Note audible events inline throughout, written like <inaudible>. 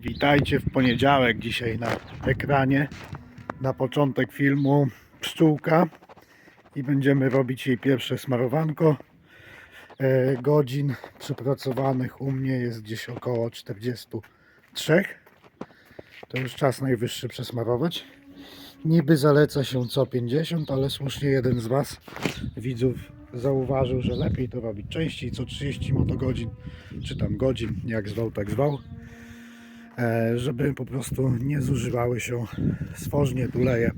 Witajcie w poniedziałek dzisiaj na ekranie. Na początek filmu pszczółka i będziemy robić jej pierwsze smarowanko. E, godzin przepracowanych u mnie jest gdzieś około 43. To już czas najwyższy przesmarować. Niby zaleca się co 50, ale słusznie jeden z Was widzów zauważył, że lepiej to robić częściej, co 30 motogodzin, czy tam godzin, jak zwał, tak zwał żeby po prostu nie zużywały się stworznie tuleje.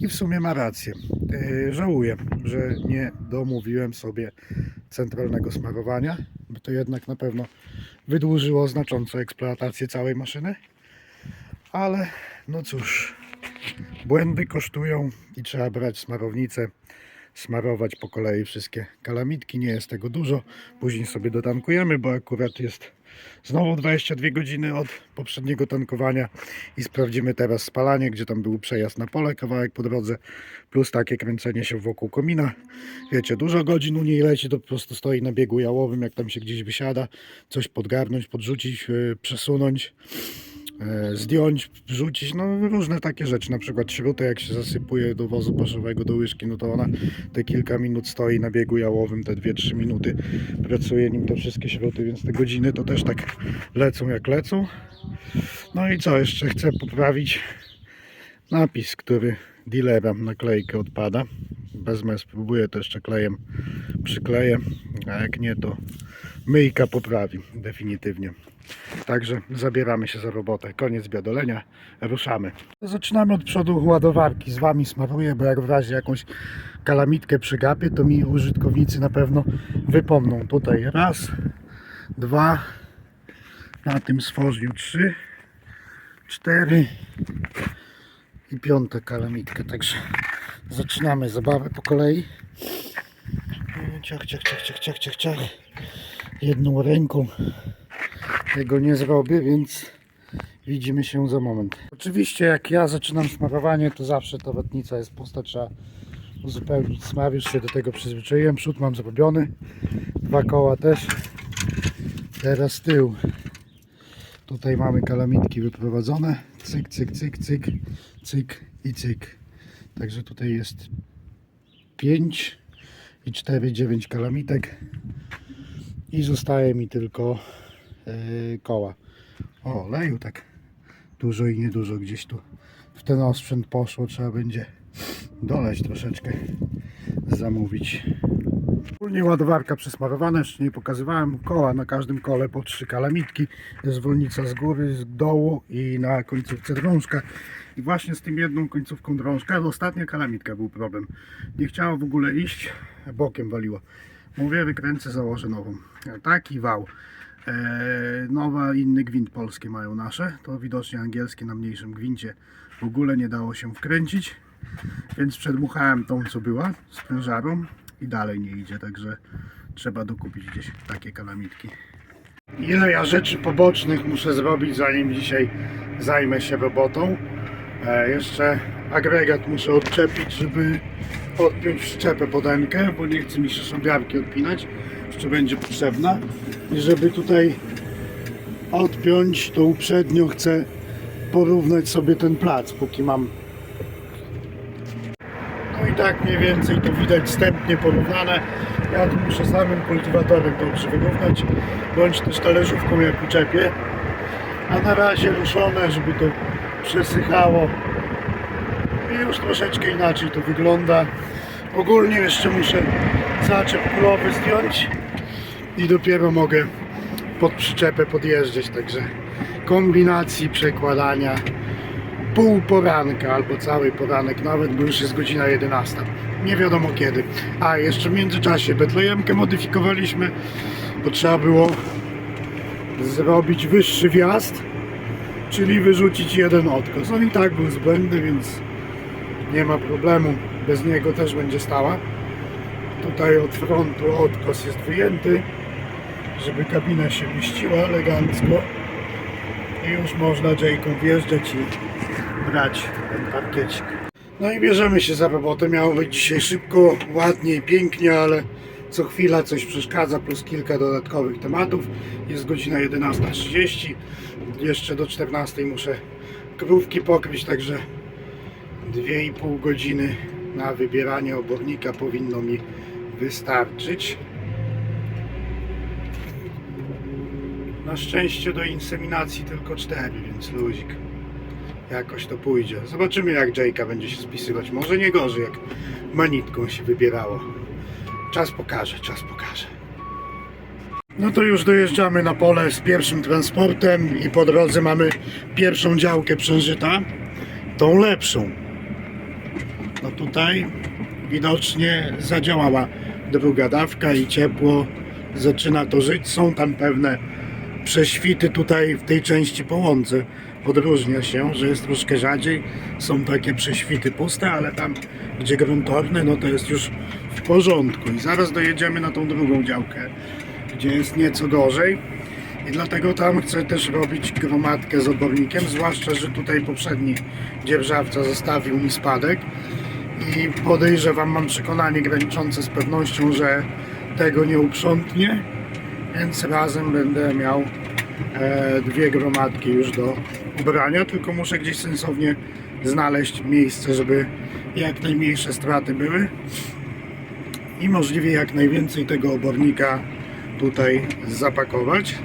I w sumie ma rację. E, Żałuję, że nie domówiłem sobie centralnego smarowania, bo to jednak na pewno wydłużyło znacząco eksploatację całej maszyny. Ale no cóż, błędy kosztują i trzeba brać smarownicę, smarować po kolei wszystkie kalamitki. Nie jest tego dużo. Później sobie dotankujemy, bo akurat jest Znowu 22 godziny od poprzedniego tankowania i sprawdzimy teraz spalanie, gdzie tam był przejazd na pole, kawałek po drodze, plus takie kręcenie się wokół komina. Wiecie, dużo godzin u niej leci, to po prostu stoi na biegu jałowym, jak tam się gdzieś wysiada, coś podgarnąć, podrzucić, yy, przesunąć, zdjąć, wrzucić, no różne takie rzeczy, na przykład śrutę jak się zasypuje do wozu paszowego, do łyżki, no to ona te kilka minut stoi na biegu jałowym, te 2-3 minuty pracuje nim te wszystkie śruty, więc te godziny to też tak lecą jak lecą. No i co, jeszcze chcę poprawić napis, który dealera naklejkę odpada. Wezmę, spróbuję to jeszcze klejem przykleję, a jak nie to myjka poprawi definitywnie. Także zabieramy się za robotę. Koniec biadolenia, ruszamy. Zaczynamy od przodu ładowarki. Z Wami smaruję, bo jak w razie jakąś kalamitkę przygapię, to mi użytkownicy na pewno wypomną. Tutaj raz, dwa, na tym stworzniu trzy, cztery i piąta kalamitka. Także zaczynamy zabawę po kolei. Ciach, ciach, ciach, ciach, ciach, ciach, ciach. Jedną ręką tego nie zrobię, więc widzimy się za moment. Oczywiście jak ja zaczynam smarowanie, to zawsze ta wetnica jest pusta, trzeba uzupełnić smar, już się do tego przyzwyczaiłem. Przód mam zrobiony, dwa koła też. Teraz tył. Tutaj mamy kalamitki wyprowadzone. Cyk, cyk, cyk, cyk, cyk i cyk. Także tutaj jest 5 i 4, 9 kalamitek. I zostaje mi tylko koła. O, oleju tak dużo i niedużo gdzieś tu w ten osprzęt poszło. Trzeba będzie doleć troszeczkę, zamówić. Ogólnie ładowarka przesmarowana, jeszcze nie pokazywałem. Koła na każdym kole po trzy kalamitki. Zwolnica z góry, z dołu i na końcówce drążka. I właśnie z tym jedną końcówką drążka, ostatnia kalamitka był problem. Nie chciała w ogóle iść, bokiem waliło. Mówię, wykręcę, założę nową. Taki wał. Eee, nowa, inny gwint polskie mają nasze. To widocznie angielskie na mniejszym gwincie w ogóle nie dało się wkręcić. Więc przedmuchałem tą, co była, sprężarą i dalej nie idzie, także trzeba dokupić gdzieś takie kalamitki. Ile ja rzeczy pobocznych muszę zrobić, zanim dzisiaj zajmę się robotą. E, jeszcze agregat muszę odczepić, żeby odpiąć szczepę pod bo nie chcę mi się szambiarki odpinać, jeszcze będzie potrzebna. I żeby tutaj odpiąć, to uprzednio chcę porównać sobie ten plac, póki mam no i tak mniej więcej to widać wstępnie porównane. Ja tu muszę samym kultywatorem dobrze wyrównać, bądź też talerzówką jak uczepię. A na razie ruszone, żeby to przesychało. I już troszeczkę inaczej to wygląda. Ogólnie jeszcze muszę zaczep kulowy zdjąć i dopiero mogę pod przyczepę podjeżdżać, także kombinacji przekładania pół poranka albo cały poranek nawet, bo już jest godzina 11. Nie wiadomo kiedy. A jeszcze w międzyczasie betlejemkę modyfikowaliśmy, bo trzeba było zrobić wyższy wjazd, czyli wyrzucić jeden odkos. On i tak był zbędny, więc nie ma problemu. Bez niego też będzie stała. Tutaj od frontu odkos jest wyjęty, żeby kabina się mieściła elegancko. I już można Jayką wjeżdżać i brać ten parkiecik. No i bierzemy się za robotę. Miało być dzisiaj szybko, ładnie i pięknie, ale co chwila coś przeszkadza, plus kilka dodatkowych tematów. Jest godzina 11.30. Jeszcze do 14.00 muszę krówki pokryć, także 2,5 godziny na wybieranie obornika powinno mi wystarczyć. Na szczęście do inseminacji tylko 4, więc luzik. Jakoś to pójdzie. Zobaczymy jak Jake'a będzie się spisywać. Może nie gorzej jak manitką się wybierało. Czas pokaże, czas pokaże. No to już dojeżdżamy na pole z pierwszym transportem i po drodze mamy pierwszą działkę przeżyta. Tą lepszą. No tutaj widocznie zadziałała druga dawka i ciepło zaczyna to żyć. Są tam pewne prześwity tutaj w tej części po łące. Odróżnia się, że jest troszkę rzadziej. Są takie prześwity puste, ale tam gdzie gruntorne, no to jest już w porządku. I zaraz dojedziemy na tą drugą działkę, gdzie jest nieco gorzej. I dlatego tam chcę też robić gromadkę z obornikiem, zwłaszcza, że tutaj poprzedni dzierżawca zostawił mi spadek i podejrzewam, mam przekonanie graniczące z pewnością, że tego nie uprzątnie, więc razem będę miał e, dwie gromadki już do ubrania, tylko muszę gdzieś sensownie znaleźć miejsce, żeby jak najmniejsze straty były i możliwie jak najwięcej tego obornika tutaj zapakować.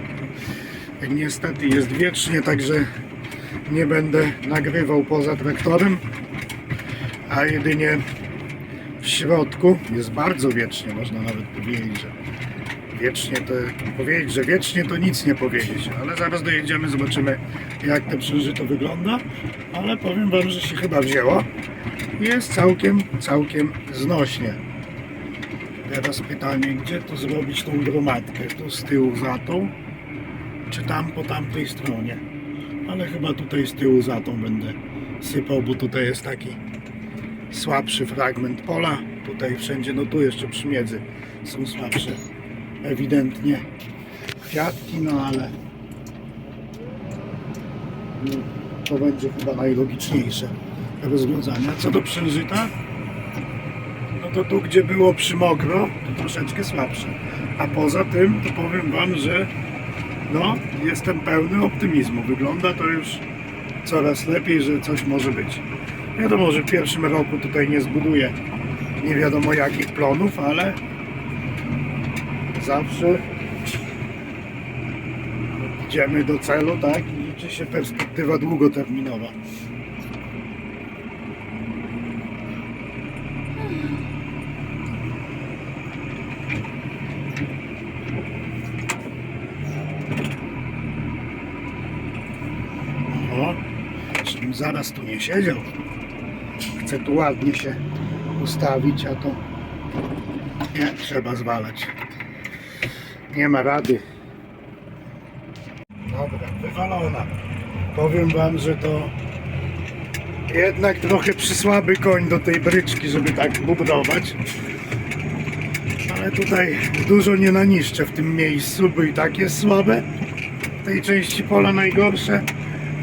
Niestety jest wiecznie, także nie będę nagrywał poza traktorem, a jedynie w środku jest bardzo wiecznie, można nawet powiedzieć, że wiecznie to powiedzieć, że wiecznie to nic nie powiedzieć, ale zaraz dojedziemy, zobaczymy jak przeżyto wygląda, ale powiem Wam, że się chyba wzięło. Jest całkiem, całkiem znośnie. Teraz pytanie, gdzie tu zrobić tą gromadkę? Tu z tyłu za tą, czy tam po tamtej stronie? Ale chyba tutaj z tyłu za tą będę sypał, bo tutaj jest taki słabszy fragment pola. Tutaj wszędzie, no tu jeszcze przy miedzy są słabsze ewidentnie kwiatki, no ale no, to będzie chyba najlogiczniejsze rozwiązanie. Co do przężyta, no to tu gdzie było przymokro, to troszeczkę słabsze. A poza tym to powiem Wam, że no, jestem pełny optymizmu. Wygląda to już coraz lepiej, że coś może być. Wiadomo, że w pierwszym roku tutaj nie zbuduję nie wiadomo jakich plonów, ale zawsze idziemy do celu, tak? I liczy się perspektywa długoterminowa. O, zaraz tu nie siedział. Chcę tu ładnie się ustawić, a to nie trzeba zwalać. Nie ma rady. Dobra, wywalona. Powiem wam, że to jednak trochę przysłaby koń do tej bryczki, żeby tak bubrować. Ale tutaj dużo nie naniszczę w tym miejscu, bo i tak jest słabe. W tej części pola najgorsze.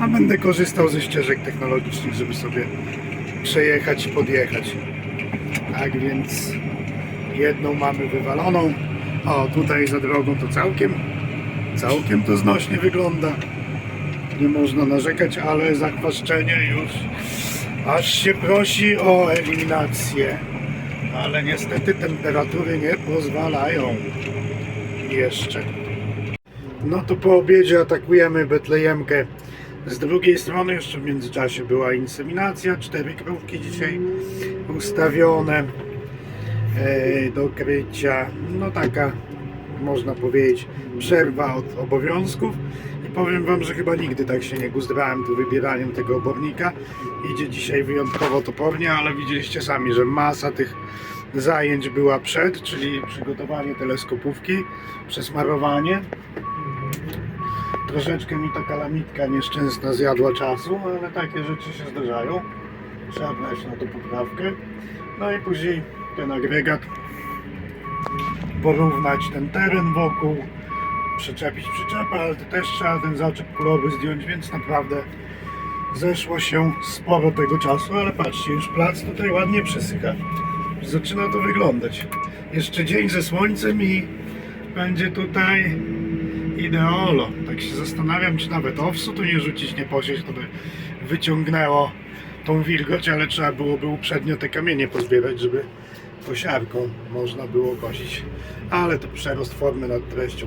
A będę korzystał ze ścieżek technologicznych, żeby sobie przejechać i podjechać. Tak więc jedną mamy wywaloną. O, tutaj za drogą to całkiem, całkiem to znośnie wygląda. Nie można narzekać, ale zakwaszczenie już aż się prosi o eliminację. Ale niestety temperatury nie pozwalają jeszcze. No to po obiedzie atakujemy Betlejemkę. Z drugiej strony jeszcze w międzyczasie była inseminacja, cztery krówki dzisiaj ustawione e, do krycia. No taka, można powiedzieć, przerwa od obowiązków. I powiem Wam, że chyba nigdy tak się nie guzdrałem tu wybieraniem tego obornika. Idzie dzisiaj wyjątkowo topornie, ale widzieliście sami, że masa tych zajęć była przed, czyli przygotowanie teleskopówki, przesmarowanie. Troszeczkę mi ta kalamitka nieszczęsna zjadła czasu, ale takie rzeczy się zdarzają. Trzeba brać na to poprawkę. No i później ten agregat, porównać ten teren wokół, przyczepić przyczepę, ale to też trzeba ten zaczep kulowy zdjąć, więc naprawdę zeszło się sporo tego czasu, ale patrzcie, już plac tutaj ładnie przysycha. zaczyna to wyglądać. Jeszcze dzień ze słońcem i będzie tutaj ideolo. Tak się zastanawiam, czy nawet owsu tu nie rzucić, nie posieć, to by wyciągnęło tą wilgoć, ale trzeba byłoby uprzednio te kamienie pozbierać, żeby kosiarką można było kosić. Ale to przerost formy nad treścią.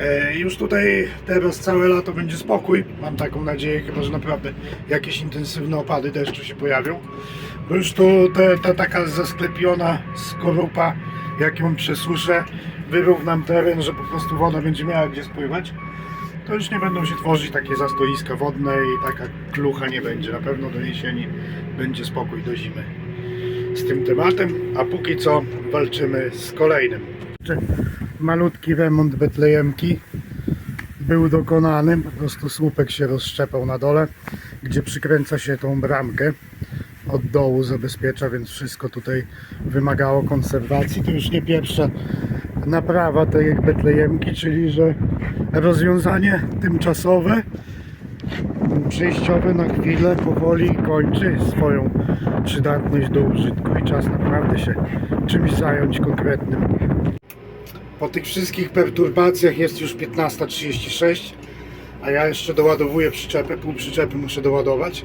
E, Już tutaj teraz całe lato będzie spokój. Mam taką nadzieję, chyba że naprawdę jakieś intensywne opady deszczu się pojawią. Bo już tu te, ta taka zasklepiona skorupa, jak ją przesuszę, wyrównam teren, że po prostu woda będzie miała gdzie spływać. To już nie będą się tworzyć takie zastoiska wodne i taka klucha nie będzie. Na pewno do jesieni będzie spokój do zimy z tym tematem, a póki co walczymy z kolejnym. Malutki remont Betlejemki był dokonany, po prostu słupek się rozszczepał na dole, gdzie przykręca się tą bramkę od dołu zabezpiecza, więc wszystko tutaj wymagało konserwacji. To już nie pierwsza naprawa tej Betlejemki, czyli że rozwiązanie tymczasowe przejściowe na chwilę powoli kończy swoją przydatność do użytku i czas naprawdę się czymś zająć konkretnym. Po tych wszystkich perturbacjach jest już 15.36, a ja jeszcze doładowuję przyczepę, pół przyczepy muszę doładować.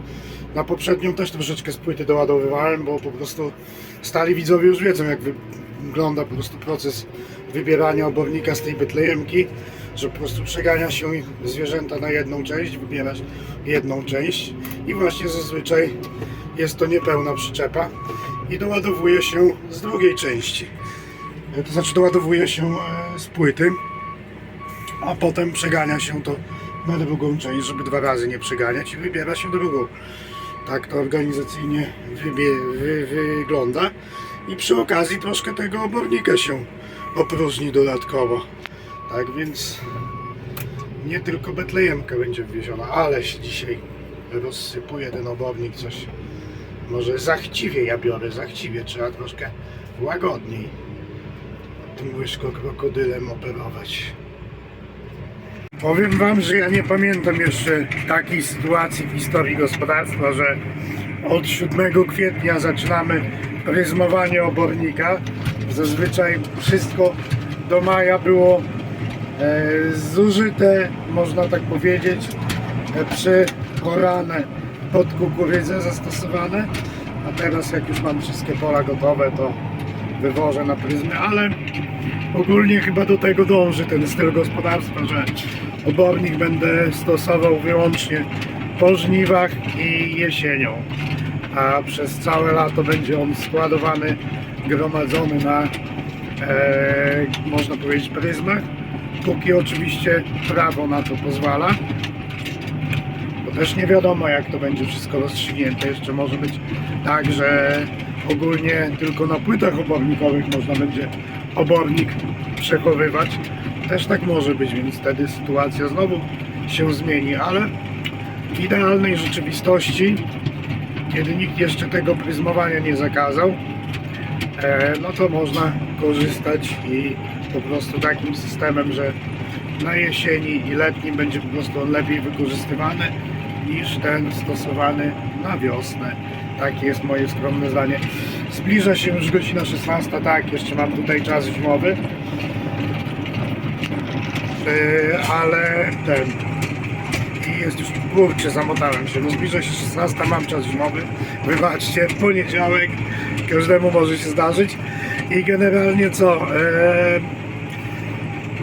Na poprzednią też troszeczkę z płyty doładowywałem, bo po prostu stali widzowie już wiedzą jak wygląda po prostu proces wybierania obornika z tej betlejemki, że po prostu przegania się zwierzęta na jedną część, wybierasz jedną część i właśnie zazwyczaj jest to niepełna przyczepa i doładowuje się z drugiej części. E, To znaczy doładowuje się e, z płyty, a potem przegania się to na drugą część, żeby dwa razy nie przeganiać i wybiera się drugą. Tak to organizacyjnie wygląda i przy okazji troszkę tego obornika się opróżni dodatkowo. Tak więc nie tylko Betlejemka będzie wwieziona, ale się dzisiaj rozsypuje ten obornik coś. Może zachciwie ja biorę, zachciwie trzeba troszkę łagodniej tym łyżko krokodylem operować. Powiem Wam, że ja nie pamiętam jeszcze takiej sytuacji w historii gospodarstwa, że od 7 kwietnia zaczynamy pryzmowanie obornika. Zazwyczaj wszystko do maja było e, zużyte, można tak powiedzieć, e, przychorane pod kukurydzę zastosowane. A teraz jak już mam wszystkie pola gotowe, to wywożę na pryzmy, ale ogólnie chyba do tego dąży ten styl gospodarstwa, że obornik będę stosował wyłącznie po żniwach i jesienią, a przez całe lato będzie on składowany, gromadzony na e, można powiedzieć pryzmach, póki oczywiście prawo na to pozwala. Bo też nie wiadomo jak to będzie wszystko rozstrzygnięte. Jeszcze może być tak, że ogólnie tylko na płytach obornikowych można będzie obornik przechowywać. Też tak może być, więc wtedy sytuacja znowu się zmieni, ale w idealnej rzeczywistości, kiedy nikt jeszcze tego pryzmowania nie zakazał, e, no to można korzystać i po prostu takim systemem, że na jesieni i letnim będzie po prostu on lepiej wykorzystywany niż ten stosowany na wiosnę. Takie jest moje skromne zdanie. Zbliża się już godzina 16, tak, jeszcze mam tutaj czas zimowy. Yy, ale ten i jest już kurczę, zamotałem się. No zbliża się 16, mam czas zimowy. Wybaczcie, poniedziałek, każdemu może się zdarzyć. I generalnie co? E,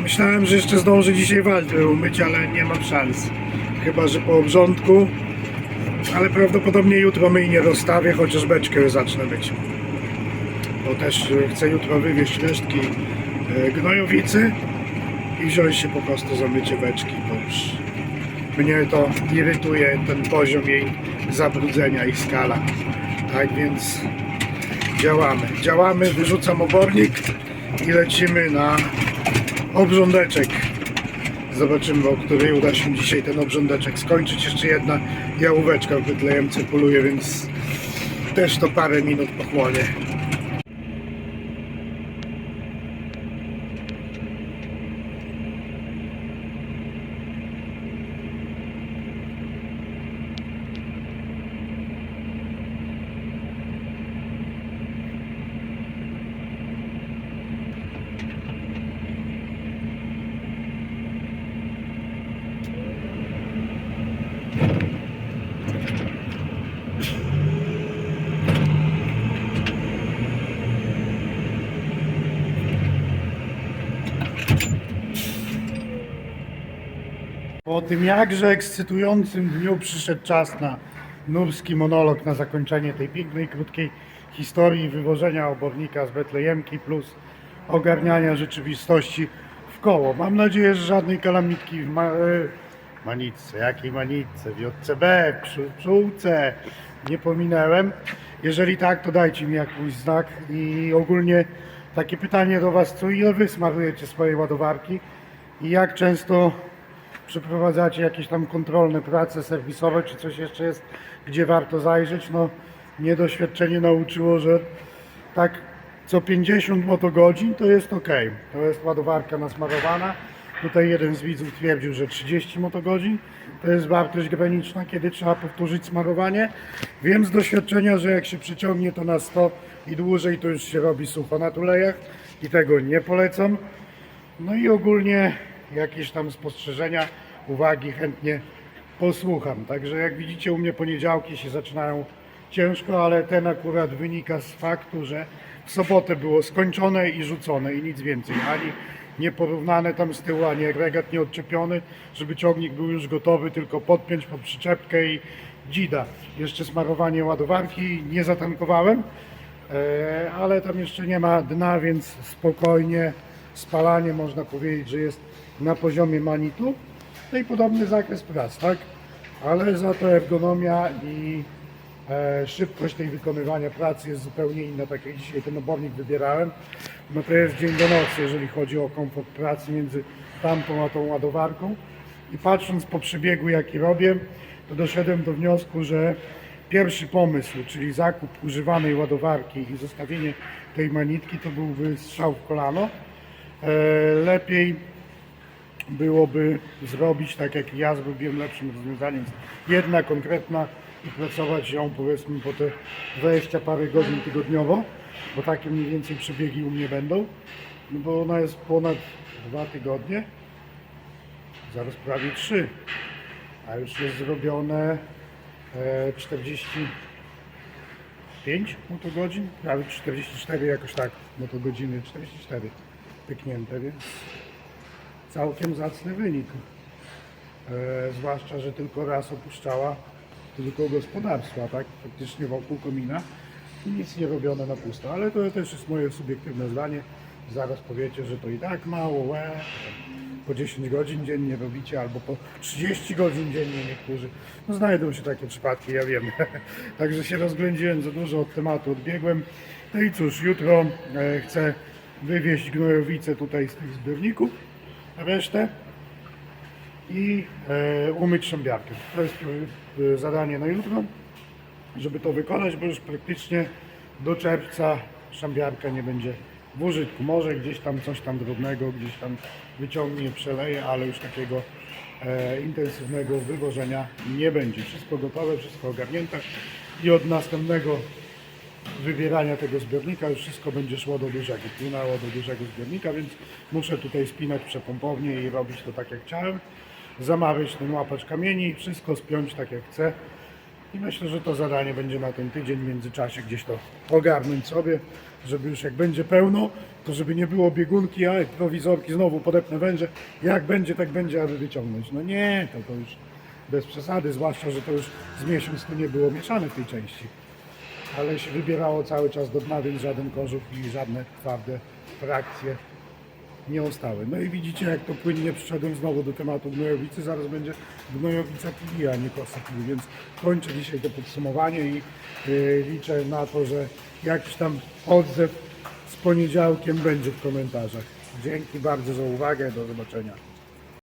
myślałem, że jeszcze zdążę dzisiaj walkę umyć, ale nie mam szans. Chyba, że po obrządku. Ale prawdopodobnie jutro myj nie rozstawię, chociaż beczkę zacznę myć. Bo też e, chcę jutro wywieźć resztki e, gnojowicy i wziąć się po prostu za mycie beczki, bo już mnie to irytuje ten poziom jej zabrudzenia i skala. Tak więc działamy. Działamy, wyrzucam obornik i lecimy na obrządeczek. Zobaczymy, o której uda się dzisiaj ten obrządeczek skończyć. Jeszcze jedna jałóweczka w Betlejem cyrkuluje, więc też to parę minut pochłonie. Po tym jakże ekscytującym dniu przyszedł czas na nurski monolog na zakończenie tej pięknej, krótkiej historii wywożenia obornika z Betlejemki plus ogarniania rzeczywistości w koło. Mam nadzieję, że żadnej kalamitki w ma- e, Manitce, jakiej Manitce, w JCB, w Pszczółce nie pominęłem. Jeżeli tak, to dajcie mi jakiś znak i ogólnie takie pytanie do Was, co ile Wy smarujecie swojej ładowarki i jak często przeprowadzacie jakieś tam kontrolne prace serwisowe, czy coś jeszcze jest, gdzie warto zajrzeć. No, mnie doświadczenie nauczyło, że tak co 50 motogodzin to jest ok. To jest ładowarka nasmarowana. Tutaj jeden z widzów twierdził, że 30 motogodzin to jest wartość graniczna, kiedy trzeba powtórzyć smarowanie. Wiem z doświadczenia, że jak się przyciągnie to na 100 i dłużej, to już się robi sucho na tulejach i tego nie polecam. No i ogólnie jakieś tam spostrzeżenia, uwagi chętnie posłucham. Także jak widzicie u mnie poniedziałki się zaczynają ciężko, ale ten akurat wynika z faktu, że w sobotę było skończone i rzucone i nic więcej. Ani nieporównane tam z tyłu, ani agregat nie odczepiony, żeby ciągnik był już gotowy, tylko podpiąć pod przyczepkę i dzida. Jeszcze smarowanie ładowarki nie zatankowałem, E, ale tam jeszcze nie ma dna, więc spokojnie spalanie można powiedzieć, że jest na poziomie manitu. No i podobny zakres prac, tak? Ale za to ergonomia i e, szybkość tej wykonywania pracy jest zupełnie inna. Tak jak dzisiaj ten obornik wybierałem, no to jest dzień do nocy, jeżeli chodzi o komfort pracy między tamtą a tą ładowarką. I patrząc po przebiegu, jaki robię, to doszedłem do wniosku, że pierwszy pomysł, czyli zakup używanej ładowarki i zostawienie tej manitki, to byłby strzał w kolano. E, lepiej byłoby zrobić tak, jak ja zrobiłem lepszym rozwiązaniem. Jedna konkretna i pracować ją powiedzmy po te 20 parę godzin tygodniowo, bo takie mniej więcej przebiegi u mnie będą. No bo ona jest ponad dwa tygodnie, zaraz prawie trzy, a już jest zrobione e, 45 motogodzin, prawie 44 jakoś tak motogodziny, 44 pyknięte, więc całkiem zacny wynik. E, zwłaszcza, że tylko raz opuszczała tylko gospodarstwa, tak? Faktycznie wokół komina i nic nie robione na pusto, ale to też jest moje subiektywne zdanie. Zaraz powiecie, że to i tak mało, łe, po 10 godzin dziennie robicie, albo po 30 godzin dziennie niektórzy. No znajdą się takie przypadki, ja wiem. <laughs> Także się rozględziłem za dużo od tematu, odbiegłem. No i cóż, jutro e, chcę wywieźć gnojowice tutaj z tych zbiorników, resztę i e, umyć szambiarkę. To jest e, zadanie na jutro, żeby to wykonać, bo już praktycznie do czerwca szambiarka nie będzie w użytku. Może gdzieś tam coś tam drobnego, gdzieś tam wyciągnie, przeleje, ale już takiego e, intensywnego wywożenia nie będzie. Wszystko gotowe, wszystko ogarnięte i od następnego wybierania tego zbiornika już wszystko będzie szło do dużego, płynęło do dużego zbiornika, więc muszę tutaj spinać przepompownię i robić to tak jak chciałem. Zamawiać ten łapacz kamieni, wszystko spiąć tak jak chcę. I myślę, że to zadanie będzie na ten tydzień w międzyczasie gdzieś to ogarnąć sobie, żeby już jak będzie pełno, to żeby nie było biegunki, a prowizorki znowu podepnę węże, jak będzie, tak będzie, aby wyciągnąć. No nie, to, to już bez przesady, zwłaszcza, że to już z miesiąc tu nie było mieszane w tej części ale się wybierało cały czas do dna, więc żaden kożuch i żadne twarde frakcje nie ostały. No i widzicie, jak to płynnie przyszedłem znowu do tematu gnojowicy. Zaraz będzie gnojowica TV, a nie kosa TV, więc kończę dzisiaj to podsumowanie i yy, liczę na to, że jakiś tam odzew z poniedziałkiem będzie w komentarzach. Dzięki bardzo za uwagę, do zobaczenia.